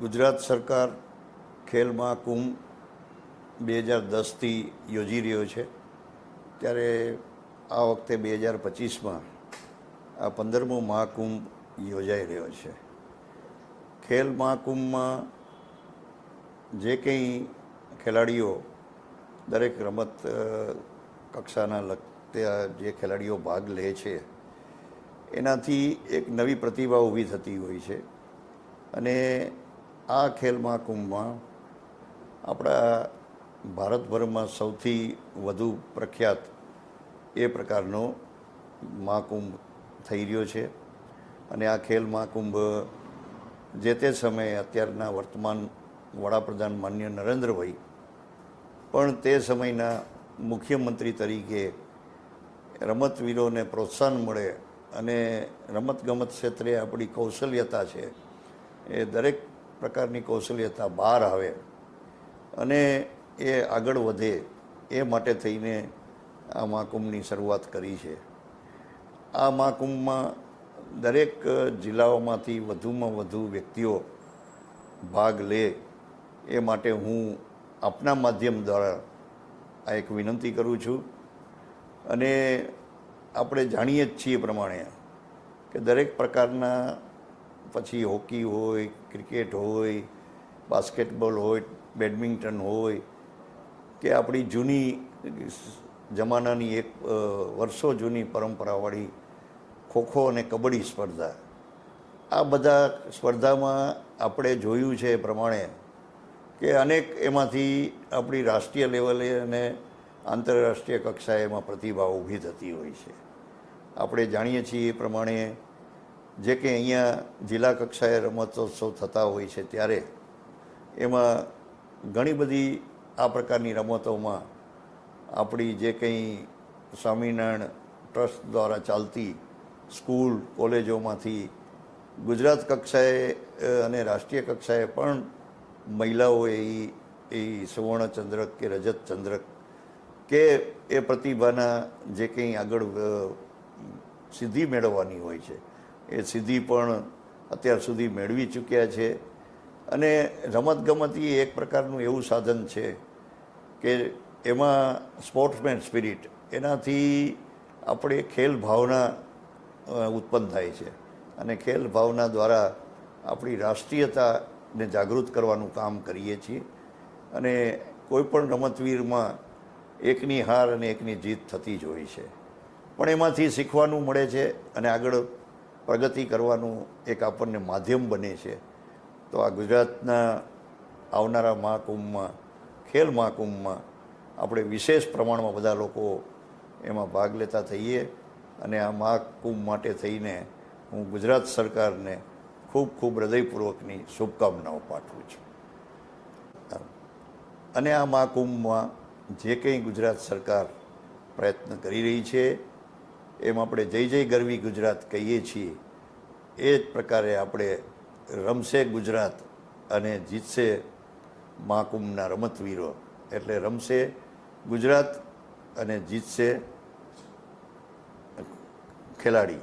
ગુજરાત સરકાર ખેલ મહાકુંભ બે હજાર દસથી યોજી રહ્યો છે. ત્યારે આ વખતે બે હજાર પચીસમાં આ પંદરમો મહાકુંભ યોજાઈ રહ્યો છે. ખેલ મહાકુંભમાં જે કંઈ ખેલાડીઓ દરેક રમત કક્ષાના લગતા જે ખેલાડીઓ ભાગ લે છે, એનાથી એક નવી પ્રતિભા ઊભી થતી હોય છે. અને આ ખેલ મહાકુંભમાં આપણા ભારતભરમાં સૌથી વધુ પ્રખ્યાત એ પ્રકારનો મહાકુંભ થઈ રહ્યો છે. અને આ ખેલ મહાકુંભ જે તે સમયે અત્યારના વર્તમાન વડાપ્રધાન માન્ય નરેન્દ્રભાઈ પણ તે સમયના મુખ્યમંત્રી તરીકે રમતવીરોને પ્રોત્સાહન મળે અને રમતગમત ક્ષેત્રે આપણી કૌશલ્યતા છે એ દરેક પ્રકારની કૌશલ્યતા બહાર આવે અને એ આગળ વધે એ માટે થઈને આ મહાકુંભની શરૂઆત કરી છે. આ મહાકુંભમાં દરેક જિલ્લાઓમાંથી વધુમાં વધુ વ્યક્તિઓ ભાગ લે એ માટે હું આપના માધ્યમ દ્વારા આ એક વિનંતી કરું છું. અને આપણે જાણીએ જ છીએ પ્રમાણે કે દરેક પ્રકારના પછી હોકી હોય, ક્રિકેટ હોય, બાસ્કેટબોલ હોય, બેડમિન્ટન હોય, કે આપણી જૂની જમાનાની એક વર્ષો જૂની પરંપરાવાળી ખોખો અને કબડ્ડી સ્પર્ધા. આ બધા સ્પર્ધામાં આપણે જોયું છે એ પ્રમાણે કે અનેક એમાંથી આપણી રાષ્ટ્રીય લેવલે અને આંતરરાષ્ટ્રીય કક્ષાએ એમાં પ્રતિભા ઊભી થતી હોય છે. આપણે જાણીએ છીએ એ પ્રમાણે જે કે અહીંયા જિલ્લા કક્ષાએ રમતોત્સવ થતા હોય છે ત્યારે એમાં ઘણી બધી આ પ્રકારની રમતોમાં આપણી જે કંઈ સ્વામિનારાયણ ટ્રસ્ટ દ્વારા ચાલતી સ્કૂલ, કોલેજોમાંથી ગુજરાત કક્ષાએ અને રાષ્ટ્રીય કક્ષાએ પણ મહિલાઓએ એ સુવર્ણચંદ્રક કે રજત ચંદ્રક કે એ પ્રતિભાના જે કંઈ આગળ સિદ્ધિ મેળવવાની હોય છે. એ સિદ્ધિ પણ અત્યાર સુધી મેળવી ચૂક્યા છે. અને રમતગમત એ એક પ્રકારનું એવું સાધન છે કે એમાં સ્પોર્ટ્સમેન સ્પિરિટ, એનાથી આપણે ખેલ ભાવના ઉત્પન્ન થાય છે. અને ખેલ ભાવના દ્વારા આપણી રાષ્ટ્રીયતાને જાગૃત કરવાનું કામ કરીએ છીએ. અને કોઈ પણ રમતવીરમાં એકની હાર અને એકની જીત થતી જ હોય છે. પણ એમાંથી શીખવાનું મળે છે અને આગળ પ્રગતિ કરવાનું એક આપણને માધ્યમ બને છે. તો આ ગુજરાતના આવનારા મહાકુંભમાં, ખેલ મહાકુંભમાં આપણે વિશેષ પ્રમાણમાં બધા લોકો એમાં ભાગ લેતા થઈએ અને આ મહાકુંભ માટે થઈને હું ગુજરાત સરકારને ખૂબ ખૂબ હૃદયપૂર્વકની શુભકામનાઓ પાઠવું છું. અને આ મહાકુંભમાં જે કંઈ ગુજરાત સરકાર પ્રયત્ન કરી રહી છે એમ આપણે જય જય ગરવી ગુજરાત કહીએ છીએ. એ જ પ્રકારે આપણે રમશે ગુજરાત અને જીતશે મહાકુંભના રમતવીરો. એટલે રમશે ગુજરાત અને જીતશે ખેલાડી.